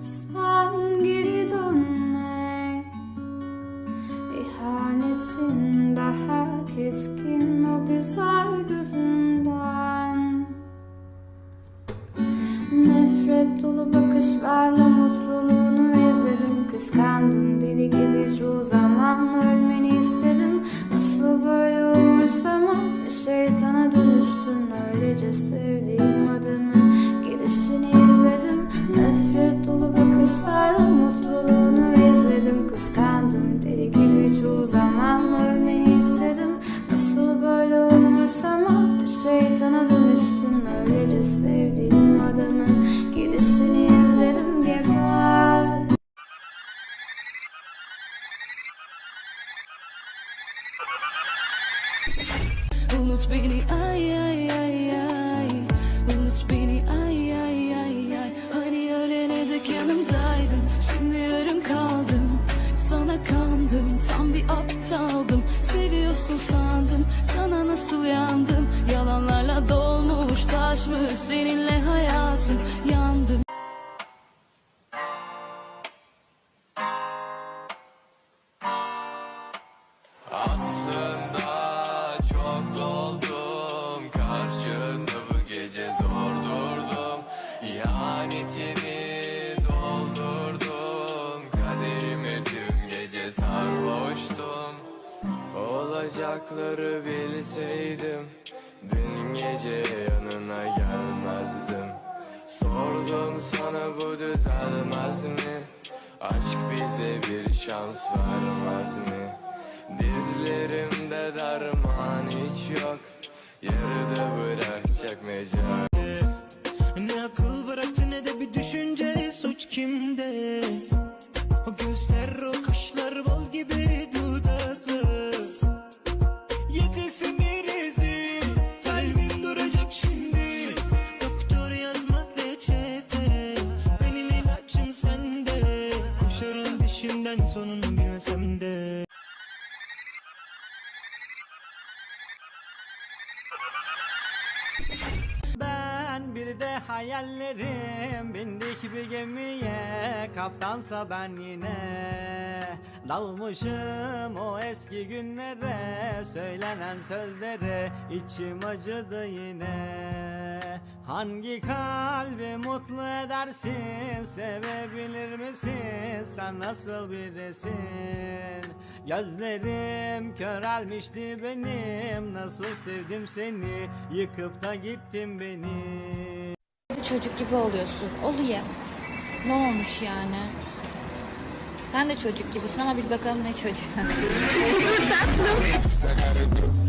sen geri dönme. Daha keskin o güzel gözünden şeytana dönüştün Öylece sevdiğim adamın gidişini izledim geber Unut beni ay ay ay ay. Unut beni ay ay ay ay. Hani ölene dek yanımdaydın Şimdi yarım kaldım. Sana kandım Tam bir aptaldım. Seviyorsun sandım Sana nasıl yandım Seninle hayatım Yandım Aslında çok doldum Karşında bu gece zor durdum. İhanetini doldurdum Kaderimi gece sarhoştum. Olacakları bilseydim Dün gece yanına Sordum sana bu düzelmez mi? Aşk bize bir şans vermez mi? Dizlerimde derman hiç yok Yarıda bırakacak mecal Ne akıl bıraktı ne de bir düşünce suç kimde Peşinden sonunu bilmesem de. Ben bir de hayallerim bindik bir gemiye. Kaptansa ben yine dalmışım o eski günlere. Söylenen sözlere içim acıdı yine hangi kalbi mutlu edersin sevebilir misin sen nasıl birisin gözlerim körelmişti benim nasıl sevdim seni yıkıp da gittin beni çocuk gibi oluyorsun. Oluyor. Ne olmuş yani? Sen de çocuk gibisin ama bir bakalım ne çocuk.